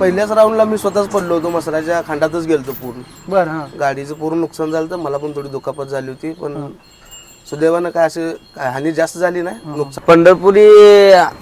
पहिल्याच राऊंडला मी स्वतःच पडलो होतो मसराच्या खांडातच गेलतो पूर्ण. बर हा. गाडीचं पूर्ण नुकसान झालं तर मला पण थोडी दुखापत झाली होती पण सुदैवानं काय असे काय हानी जास्त झाली नाही नुकसान. पंढरपुरी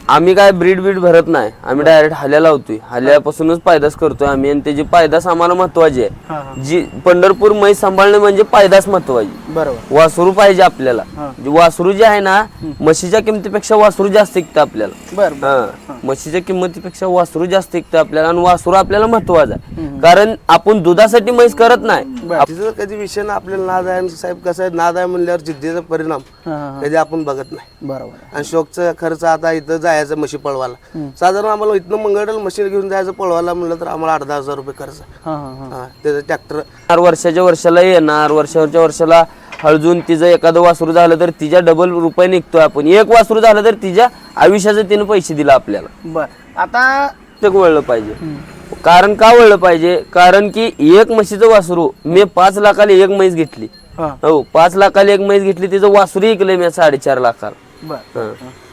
आम्ही काय ब्रीड बीड भरत नाही. आम्ही डायरेक्ट हाल्या लावतोय. हाल्यापासूनच पायदास करतोय आम्ही. आणि त्याची पायदास आम्हाला महत्वाची आहे. जी पंढरपूर म्हैस सांभाळणे म्हणजे पायदास महत्वाची. बरोबर. वासरू पाहिजे आपल्याला. जे वासरू जे आहे ना म्हशीच्या किमतीपेक्षा वासरू जास्त विकतं आपल्याला. हा. म्हशीच्या किंमतीपेक्षा वासरू जास्त विकतं आपल्याला आणि वासरू आपल्याला महत्वाचं आहे. कारण आपण दुधासाठी म्हैस करत नाही. कधी विषय ना आपल्याला नाद आहे साहेब कसं आहे? नाद आहे म्हणल्यावर जिद्दीचा परिणाम. कधी आपण बघत नाही. बरोबर. आणि शोकचा खर्च आता इथं जायचं म्हशी पळवायला. साधारण आम्हाला इथनं मंगळडल मशीन घेऊन जायचं पळवायला म्हणलं तर आम्हाला अर्धा हजार रुपये खर्च. हा हा हा. हा त्याचं ट्रॅक्टर येणार वर्षाच्या वर्षाला येणार वर्षाच्या वर्षाला हळजून तिचं एखादं वासरू झालं तर तिच्या डबल रुपये निघतोय आपण. एक वासरू झालं तर तिच्या आयुष्याचे तिने पैसे दिला आपल्याला. बर. आता ते वळलं पाहिजे. कारण का वळलं पाहिजे? कारण की एक म्हशीचं वासरू मी पाच लाखाला एक म्हैस घेतली. हा. हो पाच लाखाला एक म्हैस घेतली तिचं वासरू ऐकलंय मी साडेचार लाखाला. बर. हं.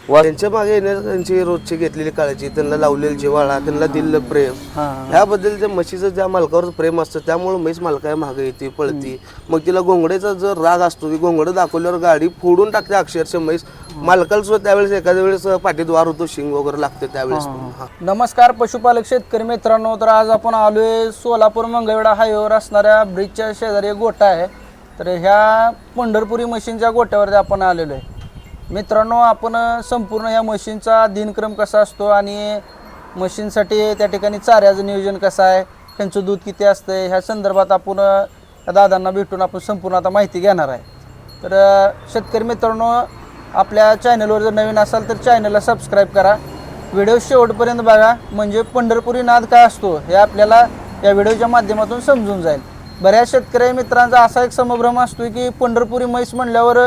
वा- त्यांच्या मागे येण्यास त्यांची रोजची घेतलेली काळजी त्यांना लावलेली जिव्हाळा त्यांना दिलेलं प्रेम. हा. ह्याबद्दल त्या म्हशीचं ज्या मालकावर प्रेम असतं त्यामुळे म्हैस मालकाय मागे येते पळती. मग तिला घोंगडेचा जर राग असतो की घोंगडं दाखवल्यावर गाडी फोडून टाकते अक्षरशः म्हैस. मालकाला सुद्धा त्यावेळेस एखाद्या वेळेस पाठीत वार होतो शिंग वगैरे लागते त्यावेळेस पण. हा. नमस्कार पशुपालक शेतकरी मित्रांनो. तर आज आपण आलोय सोलापूर मंगळवेढा हायवेवर असणाऱ्या ब्रिजच्या शेजारी एक गोठा आहे. तर ह्या पंढरपुरी मशीनच्या गोट्यावरती आपण आलेलो आहे. मित्रांनो आपण संपूर्ण ह्या मशीनचा दिनक्रम कसा असतो आणि मशीनसाठी त्या ठिकाणी चाऱ्याचं नियोजन कसं आहे त्यांचं दूध किती असतं ह्या संदर्भात आपण दादांना भेटून आपण संपूर्ण आता माहिती घेणार आहे. तर शेतकरी मित्रांनो आपल्या चॅनलवर जर नवीन असाल तर चॅनलला सबस्क्राईब करा. व्हिडिओ शेवटपर्यंत बघा. म्हणजे पंढरपुरी नाद काय असतो हे आपल्याला या व्हिडिओच्या माध्यमातून समजून जाईल. बऱ्याच शेतकरी मित्रांचा असा एक समभ्रम असतो की पंढरपुरी म्हैस म्हणल्यावर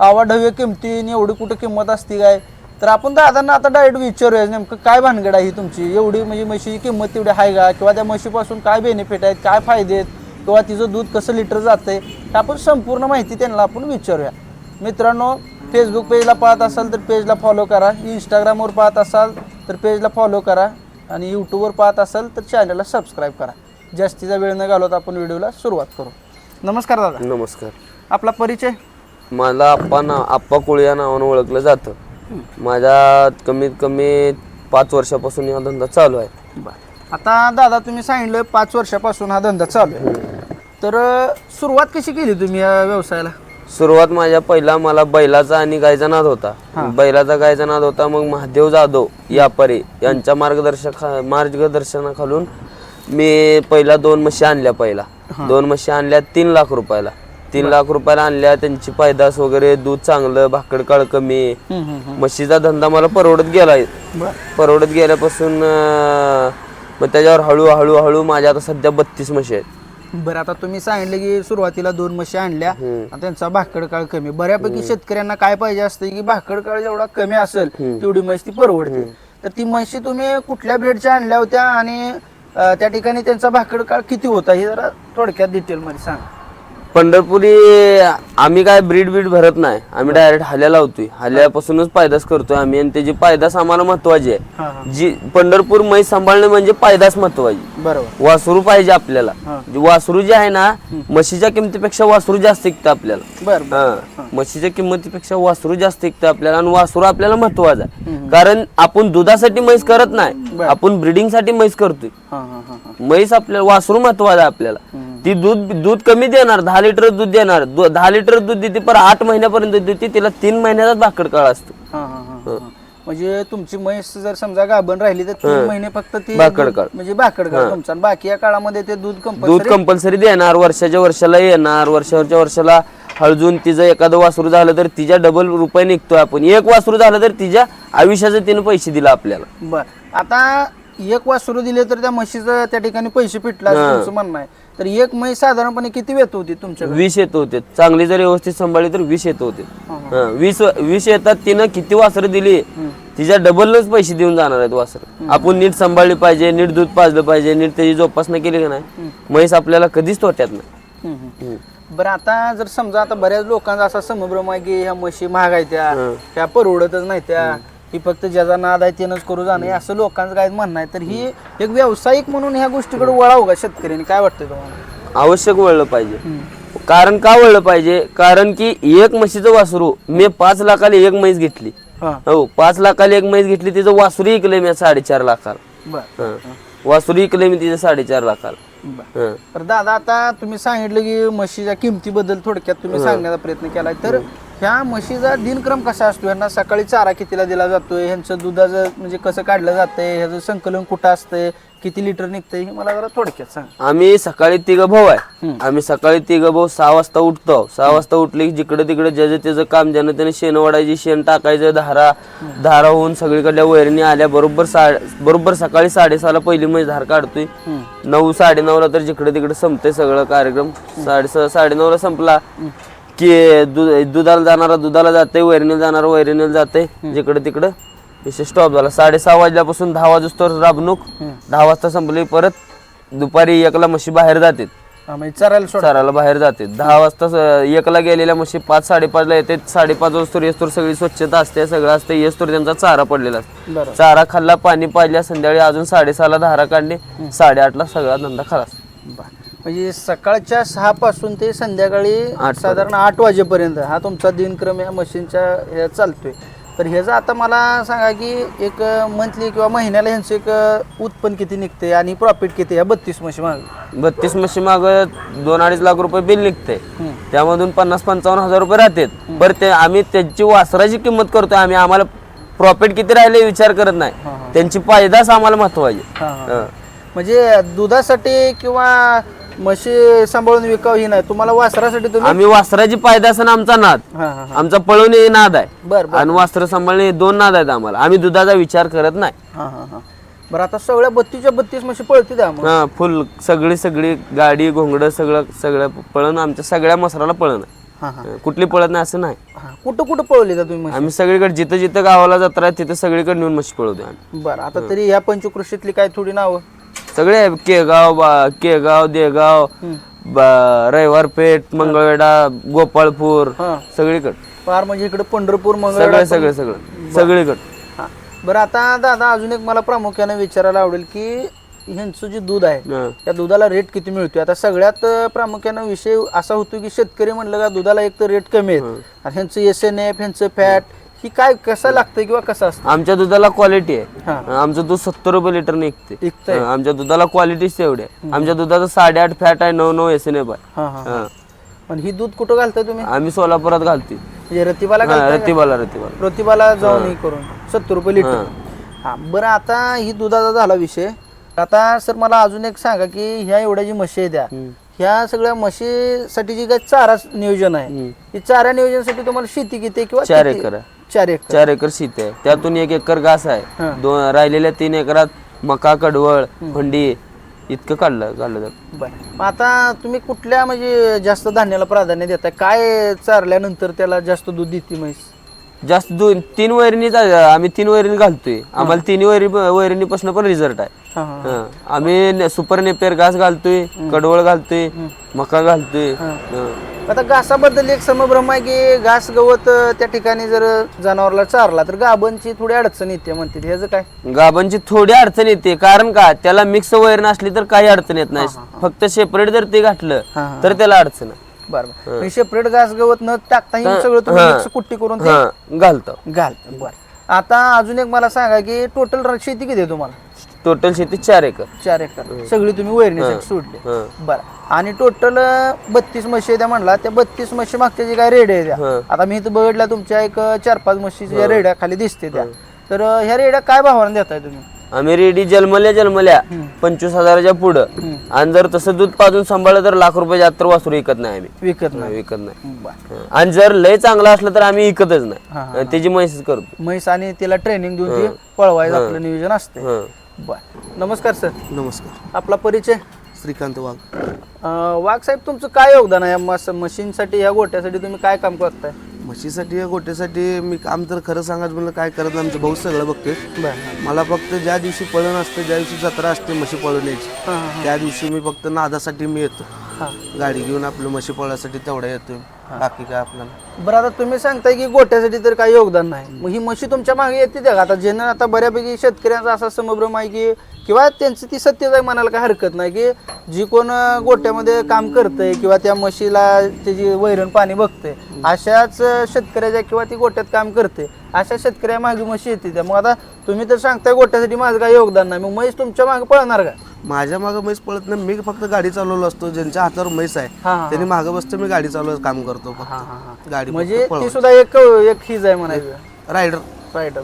आवाढव्य किमती आणि एवढी कुठं किंमत असते काय? तर आपण दादांना आता डायरेक्ट विचारूया नेमकं काय भानगड आहे ही तुमची? एवढी म्हणजे म्हशीची किंमत तेवढी आहे का? किंवा त्या म्हशीपासून काय बेनिफिट आहेत काय फायदे आहेत? किंवा तिचं दूध कसं लिटर जातं आहे आपण संपूर्ण माहिती त्यांना आपण विचारूया. मित्रांनो फेसबुक पेजला पाहत असाल तर पेजला फॉलो करा. इंस्टाग्रामवर पाहत असाल तर पेजला फॉलो करा. आणि यूट्यूबवर पाहत असाल तर चॅनलला सबस्क्राईब करा. जास्तीचा वेळ न घालवता आपण व्हिडिओला सुरुवात करू. नमस्कार दादा. नमस्कार. आपला परिचय? मला आप्पा ना आप्पा कोळी या नावानं ओळखलं जातं. माझ्या कमीत कमी पाच वर्षापासून हा धंदा चालू आहे. आता दादा तुम्ही सांगितलं पाच वर्षापासून हा धंदा चालू आहे. तर अं, सुरुवात कशी केली तुम्ही या व्यवसायाला? सुरुवात माझ्या पहिला मला बैलाचा आणि गायचा नाद होता. बैलाचा गायचा नाद होता मग महादेव जाधव यापारी यांच्या मार्गदर्शक मार्गदर्शनाखालून मी पहिला दोन म्हशी आणल्या पहिला. दोन म्हशी आणल्या तीन लाख रुपयाला. तीन लाख रुपयाला आणल्या त्यांची पैदास वगैरे दूध चांगलं भाकड काळ कमी. म्हशीचा धंदा मला परवडत बरं. परवडत गेल्यापासून मग त्याच्यावर हळूहळू हळू माझ्या आता सध्या बत्तीस म्हशी आहेत. बरं आता तुम्ही सांगितलं की सुरुवातीला दोन म्हशी आणल्या. आणि त्यांचा भाकड काळ कमी. बऱ्यापैकी शेतकऱ्यांना काय पाहिजे असतं की भाकड काळ जेवढा कमी असेल तेवढी म्हैस ती परवडते. तर ती म्हशी तुम्ही कुठल्या ब्रेडच्या आणल्या होत्या आणि त्या ठिकाणी त्यांचा भाकड काळ किती होता हे जरा थोडक्यात डिटेलमध्ये सांगा. पंढरपुरी आम्ही काय ब्रीड बीड भरत नाही. आम्ही डायरेक्ट हाल्या लावतोय. हाल्यापासूनच पायदास करतोय आम्ही. आणि त्याची पायदास आम्हाला महत्वाची हा, आहे जी पंढरपूर म्हैस सांभाळणे म्हणजे पायदास महत्वाची. बरोबर. वासरू पाहिजे आपल्याला. हा. जे वासरू जे आहे ना म्हशीच्या किमतीपेक्षा वासरू जास्त विकतं आपल्याला. बरं हा. म्हशीच्या किंमतीपेक्षा वासरू जास्त विकतं आपल्याला आणि वासरू आपल्याला महत्वाचं आहे. कारण आपण दुधासाठी म्हैस करत नाही. आपण ब्रिडिंगसाठी म्हैस करतोय. हां हां हां हां. म्हैस आपल्याला वासरू महत्वाचं आहे आपल्याला. ती दूध दूध कमी देणार दहा लिटर दूध देणार. दु- दहा लिटर दूध देते पर आठ महिन्यापर्यंत देते तिला तीन महिन्याचाच भाकड काळ असतो. हां हां हां हां. म्हणजे तुमची म्हैस जर समजा गाभण राहिली तर तीन महिने फक्त ती भाकड काळ. म्हणजे भाकड काळ तुमचा. आणि बाकी या काळामध्ये ते दूध दूध कंपल्सरी कंपल्सरी देणार वर्षाच्या वर्षाला येणार वर्षाच्या वर्षाला हळजून तिचं एखादं वासरू झालं तर तिच्या डबल रुपये निघतोय आपण. एक वासरू झालं तर तिच्या आयुष्याचे तिने पैसे दिला आपल्याला. बर. आता एक वासरू दिले तर त्या म्हशीचं त्या ठिकाणी पैसे फिटला असं तुमचं म्हणणं आहे. तर एक म्हैस साधारणपणे किती वेत होती तुमच्याकडे? वीस येत होते. चांगली जर व्यवस्थित सांभाळली तर वीस येत होते. हं, वीस वीस येतात तिनं किती वासरं दिली? तिच्या डबलच पैसे देऊन जाणार आहेत वासर. आपण नीट सांभाळली पाहिजे नीट दूध पाजलं पाहिजे नीट त्याची जोपासना केली का नाही? म्हैस आपल्याला कधीच तोट्यात नाही. हम्म, हम्म. बरं आता जर समजा आता बऱ्याच लोकांचा असा समभ्रम आहे की ह्या म्हशी महाग आहेत त्या त्या परवडतच नाही त्या. ही फक्त ज्याचा नाद आहे त्यानंच करू जाणं. हे असं लोकांचं काय म्हणणं आहे? तर ही एक व्यावसायिक म्हणून ह्या गोष्टीकडे वळावं का शेतकऱ्यांनी. काय वाटतंय तुम्हाला? आवश्यक वळलं पाहिजे. कारण का वळलं पाहिजे? कारण की एक म्हशीचं वासरू मी पाच लाखाला एक म्हैस घेतली. हा. हो पाच लाखाला एक म्हैस घेतली तिचं वासरू इकलंय मी साडेचार लाखाला. बर. हं. वासरू इकलंय मी तिचं साडेचार लाखाला. बर. हं. तर दादा आता तुम्ही सांगितलं की म्हशीच्या किमतीबद्दल थोडक्यात तुम्ही सांगण्याचा प्रयत्न केलाय. तर ह्या म्हशीचा दिनक्रम कसा असतो? यांना सकाळी चारा कितीला दिला जातोय? ह्यांचं दुधाचं म्हणजे कसं काढलं जातंय? ह्याचं संकलन कुठं असतंय? किती लिटर निघतंय? हे मला जरा थोडक्यात सांग. आम्ही सकाळी तिघ भाऊ आहे. आम्ही सकाळी तिघ भाऊ सहा वाजता उठतो. सहा वाजता उठले की जिकडे तिकडे ज्याचं त्याचं काम ज्यानं त्याने शेण वाढायची शेण टाकायचं धारा धारा होऊन सगळीकडल्या वैरणी आल्या. बरोबर सा बरोबर सकाळी साडेसहाला पहिली म्हैस धार काढतोय. नऊ साडेनऊला तर जिकडे तिकडे संपते सगळं कार्यक्रम. साडेसहा साडेनऊला संपला. की दूध दुधाला जाणारा दुधाला जाते वैरणीला जाणारा वैरणीला जाते जिकडे तिकडं. विषय स्टॉप झाला. साडेसहा वाजल्यापासून दहा वाजूस्तोवर राबणूक. दहा वाजता संपली परत दुपारी एकला म्हशी बाहेर जातात. हा, म्हणजे चरायला सोडा. चाराला बाहेर जाते दहा वाजता स- एकला गेलेल्या म्हशी पाच साडेपाचला येते साडेपाच वाजता येस्तोर सगळी स्वच्छता असते. सगळं असते येस्तोर त्यांचा चारा पडलेला असतो. बरं. चारा खाल्ला पाणी पाजल्या संध्याकाळी अजून साडेसहाला धारा काढणे साडेआठला सगळा धंदा खलास. बर. म्हणजे सकाळच्या सहा पासून ते संध्याकाळी आठ साधारण आठ वाजेपर्यंत हा तुमचा दिनक्रम या मशीनच्या ह्या चालतोय. तर ह्याचं आता मला सांगा की एक मंथली किंवा महिन्याला ह्यांचं एक उत्पन्न किती निघते आणि प्रॉफिट किती या बत्तीस म्हशी मागे. बत्तीस म्हशी माग दोन अडीच लाख रुपये बिल निघते त्यामधून पन्नास पंचावन्न हजार रुपये राहतात. बरं ते आम्ही त्यांची वासराची किंमत करतोय. आम्ही आम्हाला प्रॉफिट किती राहिले विचार करत नाही. त्यांची पायदास आम्हाला महत्वाची. म्हणजे दुधासाठी किंवा म्हशी सांभाळून विकाव ही नाही. तुम्हाला वासरासाठी तुम्ही आम्ही वासराची पायदास आणि आमचा नाद. हां हां आमचा पळवणे हे नाद आहे. बर बर. आणि वास्त्र सांभाळणे हे दोन नाद आहेत आम्हाला. आम्ही दुधाचा विचार करत नाही. हां हां हां. बरं आता सगळ्या बत्तीसच्या बत्तीस म्हशी पळते द्या मग. हा फुल सगळी सगळी गाडी घोंगड सगळं सगळं पळण आमच्या सगळ्या मसराला पळण हां हां. आहे कुठली पळत नाही असं नाही. हां कुठं कुठं पळवली जा तुम्ही म्हशी? आम्ही सगळीकडे जिथं जिथं गावाला जत्रा आहे तिथं सगळीकडे नेऊन म्हशी पळवतो आम्ही. बरं आता तरी ह्या पंचकृषीतली काय थोडी नावं? सगळे आहे. केगाव बा केगाव देगाव बा- रविवारपेठ मंगळवेढा गोपाळपूर हां. सगळीकडे. फार म्हणजे इकडे पंढरपूर मंगळ सगळे सगळे सगळं. सगळीकडे. बरं आता दादा अजून एक मला प्रामुख्याने विचारायला आवडेल की ह्यांचं जे दूध आहे हा. त्या दुधाला रेट किती मिळतोय? आता सगळ्यात अं, प्रामुख्यानं विषय असा होतो की शेतकरी म्हणलं का दुधाला एक तर रेट कमी आहेत. आणि ह्यांचं एस एन एफ ह्यांचं फॅट ही काय कसं लागतंय किंवा कसं असतं आमच्या दुधाला क्वालिटी आहे. हा. आमचं दूध सत्तर रुपये लिटर निघते हा, आमच्या दुधाला क्वालिटीच तेवढी आहे आमच्या दुधाचं साडेआठ फॅट आहे नऊ नऊ एस एन एफ आहे. हां हां हा. पण ही दूध कुठं घालताय तुम्ही? आम्ही सोलापुरात घालते म्हणजे रतिबाला घालताय का? रतिबाला रतिबाला. प्रतिभाला जाऊन हे. करून. सत्तर रुपये लिटर हा. बरं आता ही दुधाचा झाला विषय. आता सर मला अजून एक सांगा की ह्या एवढ्या जी म्हशी द्या ह्या सगळ्या म्हशीसाठी जी काय चारा नियोजन आहे ही चारा नियोजनासाठी तुम्हाला शेती किती किंवा चार किती? एकर आहे. चार एकर. चार एकर शेती आहे. त्यातून एक एकर घास. आहे. दोन राहिलेल्या तीन एकरात मका कडवळ भंडी इतकं काढलं काढलं जातं. बरं. मग आता तुम्ही कुठल्या म्हणजे जास्त धान्याला प्राधान्य देताय? काय चारल्यानंतर त्याला जास्त दूध देते म्हैस? जास्त दोन तीन वैरणीच आम्ही तीन वैरणी घालतोय. आम्हाला तिन्ही वैरी वैरणीपासून पण रिझल्ट आहे. हा हा हा. आम्ही सुपर नेपेर घास घालतोय कडवळ घालतोय मका घालतोय. हा. आता घासाबद्दल एक समभ्रम आहे की घास गवत अं, त्या ठिकाणी जर जनावरला चारला तर गाबांची थोडी अडचण येते म्हणते. ह्याचं काय? गाबांची थोडी अडचण येते. कारण का? त्याला मिक्स वैरण असली तर काही अडचण येत नाही. फक्त सेपरेट जर ते घातलं हा, हा. तर त्याला अडचण आहे. बरं सेपरेट घास गवत न टाकता हे सगळं तुम्ही. मिक्स कुट्टी करून ते घालतो. घाल बरं. आता अजून एक मला सांगा की टोटल शेती किती आहे तुम्हाला? टोटल शेती चार एकर. चार एकर. सगळी तुम्ही वैरणीसाठी सोडली. बरं. आणि टोटल बत्तीस म्हशी द्या म्हणला त्या बत्तीस म्हशी मागच्या जे काय रेड्या द्या. आता मी इथं बघितल्या तुमच्या एक चार पाच म्हशीच्या रेड्या खाली दिसते त्या. तर ह्या रेड्या काय भावाने देताय तुम्ही? आम्ही रेडी जन्मल्या जन्मल्या. पंचवीस हजाराच्या पुढं. आणि जर तसं दूध पाजून सांभाळलं तर लाख रुपये जास्त वासरू विकत नाही आम्ही. विकत नाही, विकत नाही. आणि जर लय चांगलं असलं तर आम्ही विकतच नाही. त्याची म्हैस करतो. म्हैस आणि तिला ट्रेनिंग देऊन ती पळवायचं आपलं नियोजन असते नमस्कार सर. नमस्कार. आपला परिचय? श्रीकांत वाघ. वाघ साहेब तुमचं काय योगदान आहे? या मस मशीनसाठी ह्या गोट्यासाठी तुम्ही काय काम करताय? म्हशीसाठी या गोट्यासाठी मी काम तर खरं सांगायचं म्हणलं काय करत नाही आमचं भाऊ सगळं बघते मला फक्त ज्या दिवशी पळण असते ज्या दिवशी जत्रा असते म्हशी पळवण्याची हां त्या दिवशी मी फक्त नादासाठी मी येतो. गाडी घेऊन आपलं म्हशी पळासाठी तेवढा येतो बाकी काय आपल्याला. बरं आता तुम्ही सांगताय की गोट्यासाठी तर काही योगदान नाही. मग ही म्हशी तुमच्या मागे येते त्या का? आता ज्यांना आता बऱ्यापैकी शेतकऱ्यांचा असा समभ्रम आहे की किंवा त्यांचं ती सत्यच आहे म्हणायला काही हरकत नाही की जी कोण गोट्यामध्ये काम करतंय किंवा त्या म्हशीला त्याची वैरण पाणी बघते अशाच शेतकऱ्याच्या किंवा ती गोट्यात काम करते अशा शेतकऱ्या मागे म्हशी येते त्या. मग आता तुम्ही तर सांगताय गोट्यासाठी माझं काही योगदान नाही. मग म्हैस तुमच्या मागे पळणार का? माझ्या मागं म्हैस पळत नाही. मी फक्त गाडी चालवलो असतो. ज्यांच्या हातावर म्हैस आहे त्यांनी मागं बसतं मी गाडी चालवायचं काम करतो गाडी म्हणजे ती सुद्धा एक एक हीज आहे म्हणायचं. रायडर. राईट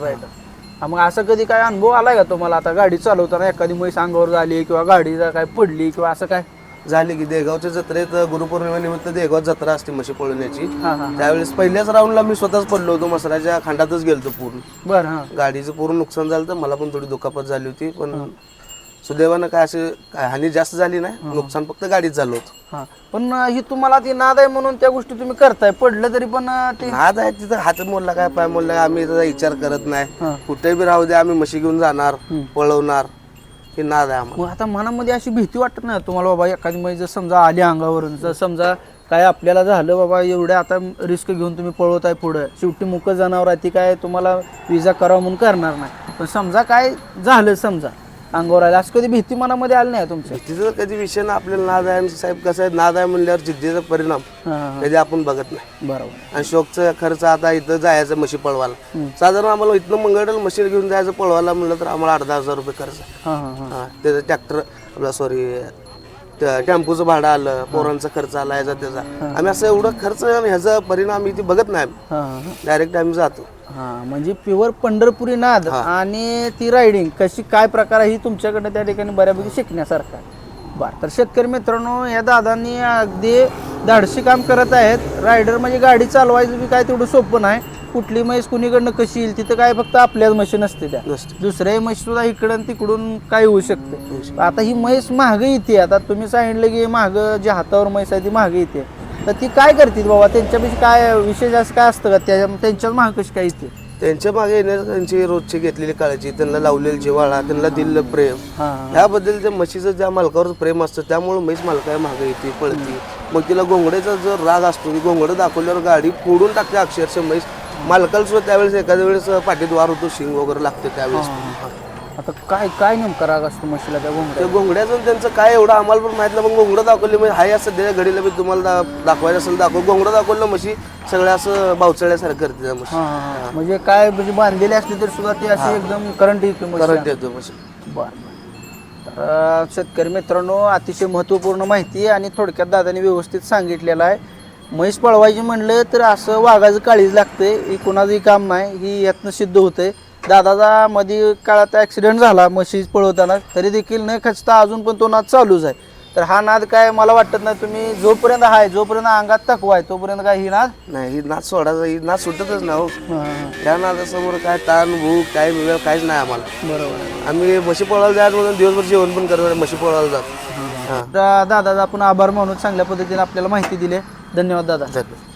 मग असं कधी काय अनुभव आलाय का तुम्हाला? आता गाडी चालवताना एखादी म्हैस अंगावर झाली किंवा गाडी जर काय पडली किंवा असं काय? झाली की देगावच्या जत्रेत गुरुपौर्णिमेनिमित्त देगाव जत्रा असते म्हशी पळवण्याची हा हा त्यावेळेस पहिल्याच राऊंडला मी स्वतःच पडलो होतो मसराच्या खांडातच गेलतो पूर्ण. बरं हां. गाडीचं पूर्ण नुकसान झालं तर मला पण थोडी दुखापत झाली होती पण सुदैवानं काय असे काय हानी जास्त झाली नाही. नुकसान फक्त गाडीत झालं होतं. हां. पण अं, ही तुम्हाला ती नाद आहे म्हणून त्या गोष्टी तुम्ही करताय. पडलं तरी पण अं, ते नाद आहे तिथं हात मोडला काय पाय मोडला काय, आम्ही त्याचा विचार करत नाही. कुठे बी राहू दे आम्ही म्हशी घेऊन जाणार पळवणार. हे नाद आहे आम्हाला. मग आता मनामध्ये अशी भीती वाटत नाही तुम्हाला बाबा एखादी म्हैस जर समजा आली अंगावरून जर समजा काय आपल्याला झालं बाबा एवढ्या आता रिस्क घेऊन तुम्ही पळवत आहे पुढं. शेवटी मुक जनावर आहे ती काय तुम्हाला विजा करावं म्हणून करणार नाही. पण समजा काय झालं समजा. अंगावर आलं असं कधी भीती मनामध्ये आली नाही तुमच्या? तिथं कधी विषय ना आपल्याला नाद आहे. आणि साहेब कसं आहे नाद आहे म्हणल्यावर जिद्दीचा परिणाम हां कधी आपण बघत नाही. बरोबर. आणि शोकचा खर्च आता इथं जायचं म्हशी पळवायला. साधारण आम्हाला इथनं मंगळवेढ्याला म्हशी घेऊन जायचं पळवायला म्हणलं तर आम्हाला अर्धा हजार रुपये खर्च. हां हां हां. हा त्याचं ट्रॅक्टर आपला सॉरी टेम्पोचं भाडं आलं पोरांचा खर्च आला याचा त्याचा. आम्ही असं एवढं खर्च ह्याचा परिणाम इथे बघत नाही. डायरेक्ट आम्ही जातो. हा म्हणजे प्युअर पंढरपुरी नाद आणि ती रायडिंग कशी काय प्रकार आहे ही तुमच्याकडनं त्या ठिकाणी बऱ्यापैकी शिकण्यासारखं आहे. बरं तर शेतकरी मित्रांनो या दादांनी अगदी धाडशी काम करत आहेत. रायडर म्हणजे गाडी चालवायचं बी काय तेवढं सोपं नाही. कुठली म्हैस कुणीकडनं कशी येईल तिथं काय फक्त आपल्याच मशीन असते त्या. नसते. दुसऱ्याही म्हैस सुद्धा इकडं आणि तिकडून काय होऊ शकते. आता ही म्हैस महाग येते. आता तुम्ही सांगितलं की महाग जी हातावर म्हैस आहे ती महाग येते. तर ती काय करते बाबा? त्यांच्यापेक्षा काय विशेष असं काय असतं का? त्या त्यांच्याच महाग कशी काय येते? त्यांच्या मागे येण्याचं त्यांची रोजची घेतलेली काळजी त्यांना लावलेली जिव्हाळा त्यांना दिलेलं प्रेम. हां. ह्याबद्दल त्या म्हशीचं ज्या मालकावर प्रेम असतं त्यामुळे म्हैस मालका मागे येते पळते. मग तिला गोंगड्याचा जर राग असतो की गोंगडं दाखवल्यावर गाडी फोडून टाकते अक्षरशः म्हैस. मालकाला सुद्धा त्यावेळेस एखाद्या वेळेस पाठीत वार होतो शिंग वगैरे लागते त्यावेळेस. आता काय काय नेमका राग असतो म्हशीला त्या त्या गोंगड्या गोंगड्याचं त्यांचं काय एवढं आम्हाला पण माहीत नाही पण गोंगडं दाखवले म्हणजे हाय असं सध्या घडीला बी तुम्हाला दा- दाखवायचं असेल दाखव. गोंगडं दाखवलं म्हशी सगळ्या असं बावचळल्यासारखं करते त्या म्हशी. म्हणजे काय म्हणजे बांधलेली असली तर सुद्धा ती अशी एकदम करंट येते म्हशी. करंट येतो म्हशी. बरं. तर अं, शेतकरी मित्रांनो अतिशय महत्त्वपूर्ण माहिती आणि थोडक्यात दादाने व्यवस्थित सांगितलेलं आहे. म्हैस पळवायची म्हणलं तर असं वाघाचं काळीज लागते ही कुणाचंही काम नाही. ही यातनं सिद्ध होते दादाचा मध्ये काळात ॲक्सिडेंट झाला म्हशीच पळवताना. तरी देखील न खचता अजून पण तो नाद चालूच आहे. तर हा नाद काय मला वाटत नाही. तुम्ही जोपर्यंत आहे जोपर्यंत अंगात तकवा आहे तोपर्यंत काय ही नाद? नाही ही नाच सोडायचा ही नाच सुटतच ना हो. त्या नादासमोर काय ताण भूक काय वेळ काहीच नाही आम्हाला. बरोबर. आहे आम्ही म्हशी पळायला जायचं म्हणून दिवसभर जेवण पण करतो म्हशी पळायला जातो. हां तर दादाचा आपण आभार मानून चांगल्या पद्धतीने आपल्याला माहिती दिली. धन्यवाद दादा. धन्यवाद.